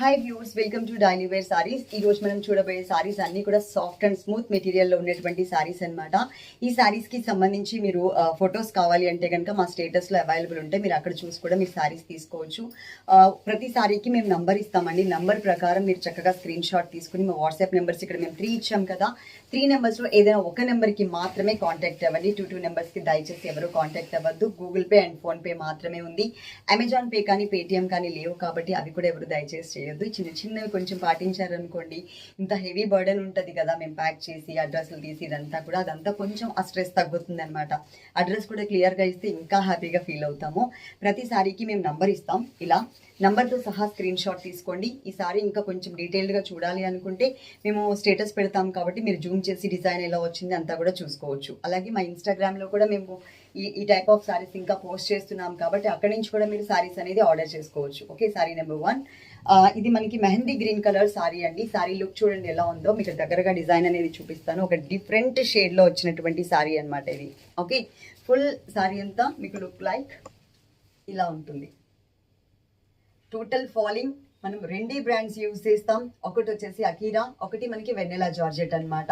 Hi views welcome to daily wear saris ఈ రోజు మనం చూడబోయే సారీస్ అన్ని కూడా సాఫ్ట్ అండ్ స్మూత్ మెటీరియల్లో ఉన్నటువంటి సారీస్ అన్నమాట. ఈ సారీస్కి సంబంధించి మీరు ఫొటోస్ కావాలి అంటే కనుక మా స్టేటస్లో అవైలబుల్ ఉంటే మీరు అక్కడ చూసి కూడా మీరు సారీస్ తీసుకోవచ్చు. ప్రతి సారీకి మేము నంబర్ ఇస్తామండి. నంబర్ ప్రకారం మీరు చక్కగా స్క్రీన్ షాట్ తీసుకుని మా వాట్సాప్ నెంబర్స్ ఇక్కడ మేము త్రీ ఇచ్చాం కదా. త్రీ నెంబర్స్లో ఏదైనా ఒక నెంబర్కి మాత్రమే కాంటాక్ట్ అవ్వండి. టూ టూ నెంబర్స్కి దయచేసి ఎవరు కాంటాక్ట్ అవ్వద్దు. Google Pay and PhonePe మాత్రమే ఉంది. అమెజాన్ పే కానీ పేటిఎం కానీ లేవు కాబట్టి అవి కూడా ఎవరు దయచేసి చేయొద్దు చిన్న చిన్నవి కొంచెం పాటించారనుకోండి. ఇంత హెవీ బర్డెన్ ఉంటుంది కదా మేము ప్యాక్ చేసి అడ్రస్లు తీసి ఇదంతా కూడా అదంతా కొంచెం ఆ స్ట్రెస్ తగ్గుతుంది అనమాట అడ్రస్ కూడా క్లియర్గా ఇస్తే ఇంకా హ్యాపీగా ఫీల్ అవుతాము. ప్రతి సారీకి మేము నంబర్ ఇస్తాం. ఇలా నంబర్తో సహా స్క్రీన్ షాట్ తీసుకోండి. ఈ సారీ ఇంకా కొంచెం డీటెయిల్డ్గా చూడాలి అనుకుంటే మేము స్టేటస్ పెడతాం కాబట్టి మీరు జూమ్ చేసి డిజైన్ ఎలా వచ్చింది అంతా కూడా చూసుకోవచ్చు. అలాగే మా ఇన్స్టాగ్రామ్లో కూడా మేము ఈ ఈ టైప్ ఆఫ్ సారీస్ ఇంకా పోస్ట్ చేస్తున్నాం కాబట్టి అక్కడి నుంచి కూడా మీరు సారీస్ అనేది ఆర్డర్ చేసుకోవచ్చు. Okay sari number one. ఇది మనకి మెహందీ గ్రీన్ కలర్ సారీ అండి. సారీ లుక్ చూడండి ఎలా ఉందో. మీకు దగ్గరగా డిజైన్ అనేది చూపిస్తాను. ఒక డిఫరెంట్ షేడ్లో వచ్చినటువంటి సారీ అనమాట ఇది. ఓకే? ఫుల్ సారీ అంతా మీకు లుక్ లైక్ ఇలా ఉంటుంది. టోటల్ ఫాలింగ్ మనం రెండే బ్రాండ్స్ యూజ్ చేస్తాం. ఒకటి వచ్చేసి అకీరా ఒకటి మనకి వెన్నెలా జార్జెట్ అనమాట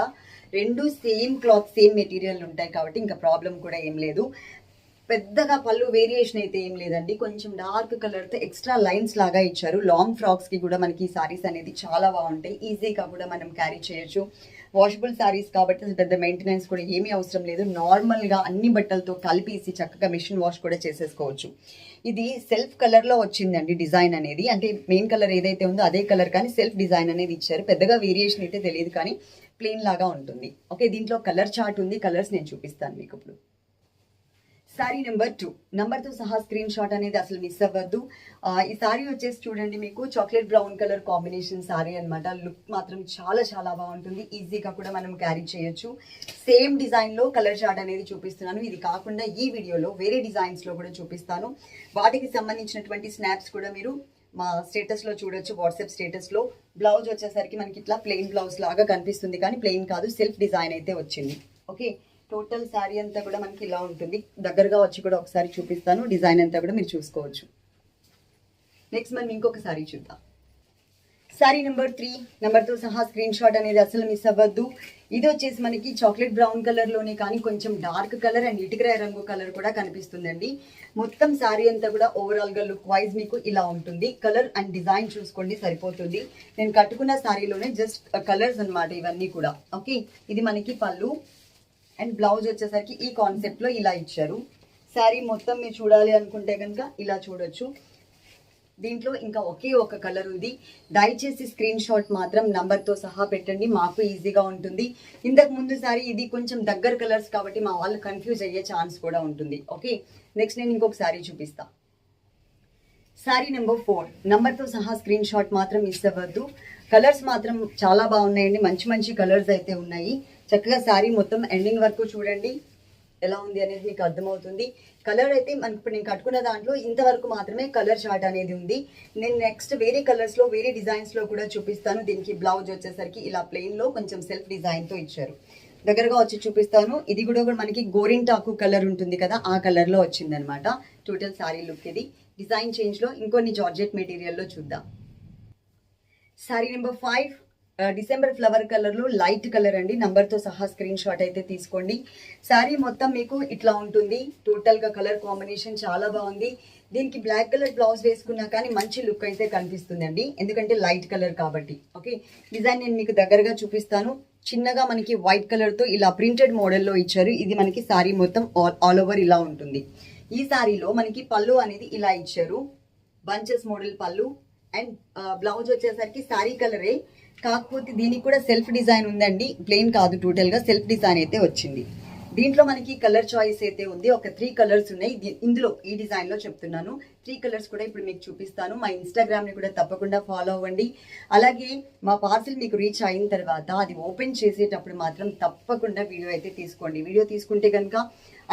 రెండు సేమ్ క్లాత్ సేమ్ మెటీరియల్ ఉంటాయి కాబట్టి ఇంకా ప్రాబ్లం కూడా ఏం లేదు. పెద్దగా పళ్ళు వేరియేషన్ అయితే ఏం లేదండి. కొంచెం డార్క్ కలర్తో ఎక్స్ట్రా లైన్స్ లాగా ఇచ్చారు. లాంగ్ ఫ్రాక్స్కి కూడా మనకి ఈ సారీస్ అనేది చాలా బాగుంటాయి. ఈజీగా కూడా మనం క్యారీ చేయొచ్చు. వాషబుల్ సారీస్ కాబట్టి అసలు పెద్ద మెయింటెనెన్స్ కూడా ఏమీ అవసరం లేదు. నార్మల్గా అన్ని బట్టలతో కలిపేసి చక్కగా మిషన్ వాష్ కూడా చేసేసుకోవచ్చు. ఇది సెల్ఫ్ కలర్లో వచ్చిందండి డిజైన్ అనేది. అంటే మెయిన్ కలర్ ఏదైతే ఉందో అదే కలర్ కానీ సెల్ఫ్ డిజైన్ అనేది ఇచ్చారు. పెద్దగా వేరియేషన్ అయితే తెలియదు కానీ ప్లెయిన్ లాగా ఉంటుంది. ఓకే దీంట్లో కలర్ చార్ట్ ఉంది. కలర్స్ నేను చూపిస్తాను మీకు ఇప్పుడు. సారీ నెంబర్ టూ తో సహా స్క్రీన్ షాట్ అనేది అసలు మిస్ అవ్వద్దు. ఈ సారీ వచ్చేసి చూడండి మీకు chocolate brown colour combination sari అనమాట లుక్ మాత్రం చాలా చాలా బాగుంటుంది. ఈజీగా కూడా మనం క్యారీ చేయొచ్చు. సేమ్ డిజైన్లో కలర్ షాట్ అనేది చూపిస్తున్నాను. ఇది కాకుండా ఈ వీడియోలో వేరే డిజైన్స్లో కూడా చూపిస్తాను. వాటికి సంబంధించినటువంటి స్నాప్స్ కూడా మీరు మా స్టేటస్లో చూడొచ్చు వాట్సాప్ స్టేటస్లో. బ్లౌజ్ వచ్చేసరికి మనకి ఇట్లా ప్లెయిన్ బ్లౌజ్ లాగా కనిపిస్తుంది కానీ ప్లెయిన్ కాదు సెల్ఫ్ డిజైన్ అయితే వచ్చింది. ఓకే టోటల్ శారీ అంతా కూడా మనకి ఇలా ఉంటుంది. దగ్గరగా వచ్చి కూడా ఒకసారి చూపిస్తాను. డిజైన్ అంతా కూడా మీరు చూసుకోవచ్చు. నెక్స్ట్ మనం ఇంకొక శారీ చూద్దాం. Sari number three. నెంబర్తో సహా స్క్రీన్ షాట్ అనేది అసలు మిస్ అవ్వద్దు. ఇది వచ్చేసి మనకి చాక్లెట్ బ్రౌన్ కలర్లోనే కానీ కొంచెం డార్క్ కలర్ అండ్ ఇటుకరాయ రంగు కలర్ కూడా కనిపిస్తుందండి. మొత్తం శారీ అంతా కూడా ఓవరాల్గా లుక్ వైజ్ మీకు ఇలా ఉంటుంది. కలర్ అండ్ డిజైన్ చూసుకోండి సరిపోతుంది. నేను కట్టుకున్న శారీలోనే జస్ట్ కలర్స్ uh, అన్నమాట ఇవన్నీ కూడా. ఓకే ఇది మనకి పళ్ళు. అండ్ బ్లౌజ్ వచ్చేసరికి ఈ కాన్సెప్ట్లో ఇలా ఇచ్చారు. శారీ మొత్తం మీరు చూడాలి అనుకుంటే కనుక ఇలా చూడొచ్చు. దీంట్లో ఇంకా ఒకే ఒక కలర్ ఉంది. దయచేసి స్క్రీన్ షాట్ మాత్రం నంబర్తో సహా పెట్టండి. మాకు ఈజీగా ఉంటుంది. ఇంతకు ముందు సారి ఇది కొంచెం దగ్గర కలర్స్ కాబట్టి మా వాళ్ళు కన్ఫ్యూజ్ అయ్యే ఛాన్స్ కూడా ఉంటుంది. ఓకే నెక్స్ట్ నేను ఇంకొక సారీ చూపిస్తా. సారీ నెంబర్ ఫోర్ నంబర్తో సహా స్క్రీన్ షాట్ మాత్రం మిస్ అవ్వద్దు. కలర్స్ మాత్రం చాలా బాగున్నాయండి. మంచి మంచి కలర్స్ అయితే ఉన్నాయి. చక్కగా శారీ మొత్తం ఎండింగ్ వరకు చూడండి. ఎలా ఉంది అనేది మీకు అర్థమవుతుంది. కలర్ అయితే మనకి ఇప్పుడు నేను కట్టుకున్న దాంట్లో ఇంతవరకు మాత్రమే కలర్ షార్ట్ అనేది ఉంది. నేను నెక్స్ట్ వేరే కలర్స్లో వేరే డిజైన్స్లో కూడా చూపిస్తాను. దీనికి బ్లౌజ్ వచ్చేసరికి ఇలా ప్లెయిన్లో కొంచెం సెల్ఫ్ డిజైన్తో ఇచ్చారు. దగ్గరగా వచ్చి చూపిస్తాను. ఇది కూడా మనకి గోరింటాకు కలర్ ఉంటుంది కదా ఆ కలర్లో వచ్చిందనమాట టోటల్ సారీ లుక్ ఇది. డిజైన్ చేంజ్లో ఇంకొన్ని జార్జెట్ మెటీరియల్లో చూద్దాం. Sari number five December flower కలర్లో లైట్ కలర్ అండి. నంబర్తో సహా స్క్రీన్ షాట్ అయితే తీసుకోండి. శారీ మొత్తం మీకు ఇట్లా ఉంటుంది. టోటల్గా కలర్ కాంబినేషన్ చాలా బాగుంది. దీనికి బ్లాక్ కలర్ బ్లౌజ్ వేసుకున్నా కానీ మంచి లుక్ అయితే కనిపిస్తుందండి. ఎందుకంటే లైట్ కలర్ కాబట్టి. ఓకే డిజైన్ నేను మీకు దగ్గరగా చూపిస్తాను. చిన్నగా మనకి వైట్ కలర్తో ఇలా ప్రింటెడ్ మోడల్లో ఇచ్చారు. ఇది మనకి శారీ మొత్తం ఆల్ ఓవర్ ఇలా ఉంటుంది. ఈ శారీలో మనకి పళ్ళు అనేది ఇలా ఇచ్చారు. బంచెస్ మోడల్ పళ్ళు. అండ్ బ్లౌజ్ వచ్చేసరికి శారీ కలరే కాకపోతే దీనికి కూడా సెల్ఫ్ డిజైన్ ఉందండి. ప్లెయిన్ కాదు టోటల్గా సెల్ఫ్ డిజైన్ అయితే వచ్చింది. దీంట్లో మనకి కలర్ చాయిస్ అయితే ఉంది. ఒక త్రీ కలర్స్ ఉన్నాయి. ఇందులో ఈ డిజైన్లో చెప్తున్నాను. త్రీ కలర్స్ కూడా ఇప్పుడు మీకు చూపిస్తాను. మా ఇన్స్టాగ్రామ్ని కూడా తప్పకుండా ఫాలో అవ్వండి. అలాగే మా పార్సిల్ మీకు రీచ్ అయిన తర్వాత అది ఓపెన్ చేసేటప్పుడు మాత్రం తప్పకుండా వీడియో అయితే తీసుకోండి. వీడియో తీసుకుంటే కనుక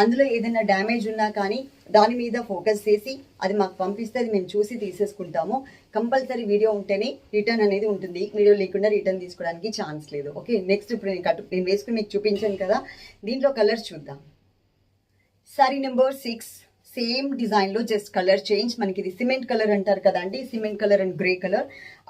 అందులో ఏదైనా డ్యామేజ్ ఉన్నా కానీ దాని మీద ఫోకస్ చేసి అది మాకు పంపిస్తే అది మేము చూసి తీసేసుకుంటాము. కంపల్సరీ వీడియో ఉంటేనే రిటర్న్ అనేది ఉంటుంది. వీడియో లేకుండా రిటర్న్ తీసుకోవడానికి ఛాన్స్ లేదు. ఓకే నెక్స్ట్ ఇప్పుడు నేను కట్టు నేను వేసుకుని మీకు చూపించాను కదా. దీంట్లో కలర్స్ చూద్దాం. సారీ నెంబర్ సిక్స్ సేమ్ డిజైన్లో జస్ట్ కలర్ చేంజ్. మనకి ఇది సిమెంట్ కలర్ అంటారు కదండి cement colour and grey colour.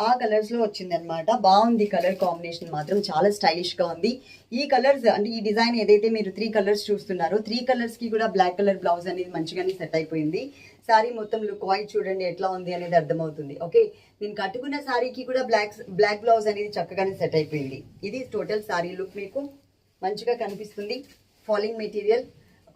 ఆ కలర్స్లో వచ్చింది అనమాట బాగుంది కలర్ కాంబినేషన్ మాత్రం. చాలా స్టైలిష్గా ఉంది. ఈ కలర్స్ అంటే ఈ డిజైన్ ఏదైతే మీరు త్రీ కలర్స్ చూస్తున్నారో త్రీ కలర్స్కి కూడా బ్లాక్ కలర్ బ్లౌజ్ అనేది మంచిగానే సెట్ అయిపోయింది. సారీ మొత్తం లుక్ వైట్ చూడండి ఎట్లా ఉంది అనేది అర్థమవుతుంది. ఓకే? నేను కట్టుకున్న సారీకి కూడా బ్లాక్ బ్లాక్ బ్లౌజ్ అనేది చక్కగానే సెట్ అయిపోయింది. ఇది టోటల్ సారీ లుక్ మీకు మంచిగా కనిపిస్తుంది. Falling material.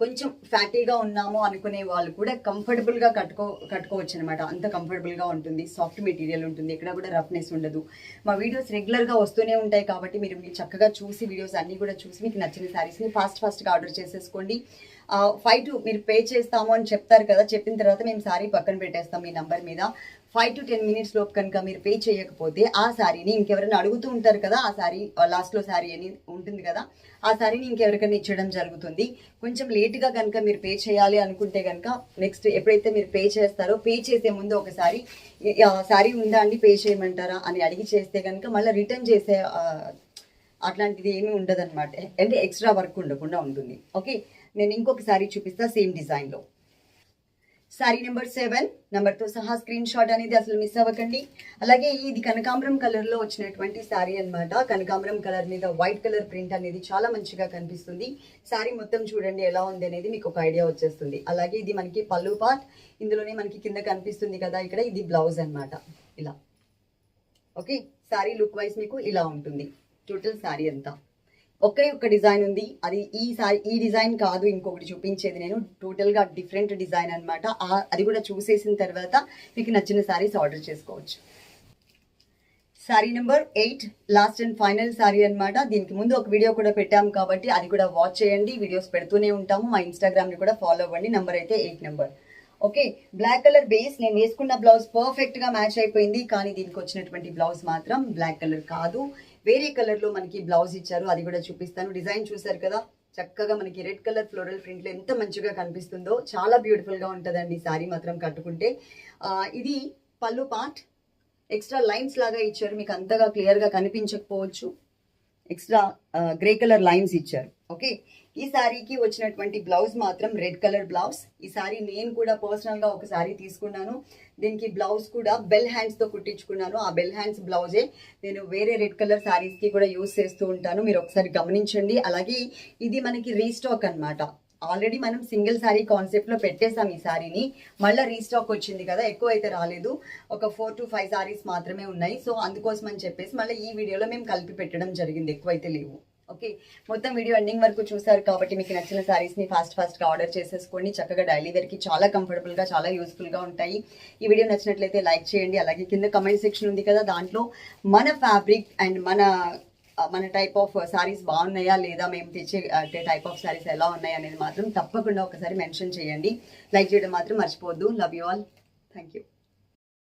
కొంచెం ఫ్యాటీగా ఉన్నాము అనుకునే వాళ్ళు కూడా కంఫర్టబుల్గా కట్టుకో కట్టుకోవచ్చు అనమాట అంత కంఫర్టబుల్గా ఉంటుంది. సాఫ్ట్ మెటీరియల్ ఉంటుంది. ఎక్కడ కూడా రఫ్నెస్ ఉండదు. మా వీడియోస్ రెగ్యులర్గా వస్తూనే ఉంటాయి కాబట్టి మీరు మీరు చక్కగా చూసి వీడియోస్ అన్నీ కూడా చూసి మీకు నచ్చిన శారీస్ని ఫాస్ట్ ఫాస్ట్గా ఆర్డర్ చేసేసుకోండి. ఫైవ్ టు మీరు పే చేస్తాము అని చెప్తారు కదా చెప్పిన తర్వాత మేము శారీ పక్కన పెట్టేస్తాం మీ నంబర్ మీద. ఫైవ్ టు టెన్ మినిట్స్ లోపు కనుక మీరు పే చేయకపోతే ఆ శారీని ఇంకెవరైనా అడుగుతూ ఉంటారు కదా ఆ శారీ లాస్ట్లో శారీ అని ఉంటుంది కదా ఆ శారీని ఇంకెవరికైనా ఇచ్చడం జరుగుతుంది. కొంచెం లేట్గా కనుక మీరు పే చేయాలి అనుకుంటే కనుక నెక్స్ట్ ఎప్పుడైతే మీరు పే చేస్తారో పే చేసే ముందు ఒకసారి శారీ ఉందా అండి పే చేయమంటారా అని అడిగి చేస్తే కనుక మళ్ళీ రిటర్న్ చేసే అట్లాంటిది ఏమీ ఉండదు అంటే ఎక్స్ట్రా వర్క్ ఉండకుండా ఉంటుంది. ఓకే నేను ఇంకొక శారీ చూపిస్తా సేమ్ డిజైన్లో. శారీ నెంబర్ సెవెన్ నెంబర్తో సహా స్క్రీన్ షాట్ అనేది అసలు మిస్ అవ్వకండి. అలాగే ఇది కనకాంబరం కలర్లో వచ్చినటువంటి శారీ అన్నమాట. కనకాంబరం కలర్ మీద వైట్ కలర్ ప్రింట్ అనేది చాలా మంచిగా కనిపిస్తుంది. శారీ మొత్తం చూడండి ఎలా ఉంది అనేది మీకు ఒక ఐడియా వచ్చేస్తుంది. అలాగే ఇది మనకి పళ్ళు పార్ట్ ఇందులోనే మనకి కింద కనిపిస్తుంది కదా ఇక్కడ ఇది బ్లౌజ్ అన్నమాట. ఇలా. ఓకే శారీ లుక్ వైజ్ మీకు ఇలా ఉంటుంది. టోటల్ శారీ అంతా ఒకే ఒక్క డిజైన్ ఉంది. అది ఈ సారీ ఈ డిజైన్ కాదు ఇంకొకటి చూపించేది నేను. టోటల్గా డిఫరెంట్ డిజైన్ అనమాట అది కూడా చూసేసిన తర్వాత మీకు నచ్చిన శారీస్ ఆర్డర్ చేసుకోవచ్చు. Sari number eight last and final sari అనమాట దీనికి ముందు ఒక వీడియో కూడా పెట్టాము కాబట్టి అది కూడా వాచ్ చేయండి. వీడియోస్ పెడుతూనే ఉంటాము. మా ఇన్స్టాగ్రామ్ని కూడా ఫాలో అవ్వండి. నెంబర్ అయితే eight number okay black colour base నేను వేసుకున్న బ్లౌజ్ పర్ఫెక్ట్గా మ్యాచ్ అయిపోయింది. కానీ దీనికి వచ్చినటువంటి బ్లౌజ్ మాత్రం బ్లాక్ కలర్ కాదు. వేరే కలర్లో మనకి బ్లౌజ్ ఇచ్చారు అది కూడా చూపిస్తాను. డిజైన్ చూసారు కదా చక్కగా మనకి రెడ్ కలర్ ఫ్లోరల్ ప్రింట్లో ఎంత మంచిగా కనిపిస్తుందో చాలా బ్యూటిఫుల్గా ఉంటుందండి ఈ సారీ మాత్రం కట్టుకుంటే. ఇది పళ్ళు పార్ట్. ఎక్స్ట్రా లైన్స్ లాగా ఇచ్చారు మీకు అంతగా క్లియర్గా కనిపించకపోవచ్చు. ఎక్స్ట్రా గ్రే కలర్ లైన్స్ ఇచ్చారు. ఓకే? ఈ శారీకి వచ్చినటువంటి బ్లౌజ్ మాత్రం రెడ్ కలర్ బ్లౌజ్. ఈ శారీ నేను కూడా పర్సనల్గా ఒక శారీ తీసుకున్నాను. దీనికి బ్లౌజ్ కూడా బెల్ హ్యాండ్స్తో కుట్టించుకున్నాను. ఆ బెల్ హ్యాండ్స్ బ్లౌజే నేను వేరే రెడ్ కలర్ సారీస్కి కూడా యూస్ చేస్తూ ఉంటాను. మీరు ఒకసారి గమనించండి. అలాగే ఇది మనకి రీస్టాక్ అన్నమాట. ఆల్రెడీ మనం సింగిల్ శారీ కాన్సెప్ట్లో పెట్టేసాం ఈ శారీని మళ్ళీ రీస్టాక్ వచ్చింది కదా ఎక్కువ అయితే రాలేదు. ఒక ఫోర్ టు ఫైవ్ శారీస్ మాత్రమే ఉన్నాయి. సో అందుకోసం అని చెప్పేసి మళ్ళీ ఈ వీడియోలో మేము కలిపి పెట్టడం జరిగింది. ఎక్కువైతే లేవు. ఓకే? మొత్తం వీడియో ఎండింగ్ వరకు చూసారు కాబట్టి మీకు నచ్చిన శారీస్ని ఫాస్ట్ ఫాస్ట్గా ఆర్డర్ చేసేసుకోండి. చక్కగా డైలీ వేర్కి చాలా కంఫర్టబుల్గా చాలా యూస్ఫుల్గా ఉంటాయి. ఈ వీడియో నచ్చినట్లయితే లైక్ చేయండి. అలాగే కింద కమెంట్ సెక్షన్ ఉంది కదా దాంట్లో మన ఫ్యాబ్రిక్ అండ్ మన మన టైప్ ఆఫ్ సారీస్ బాగున్నాయా లేదా మేము తెచ్చే అంటే టైప్ ఆఫ్ సారీస్ ఎలా ఉన్నాయి అనేది మాత్రం తప్పకుండా ఒకసారి మెన్షన్ చేయండి. లైక్ చేయడం మాత్రం మర్చిపోవద్దు. Love you all thank you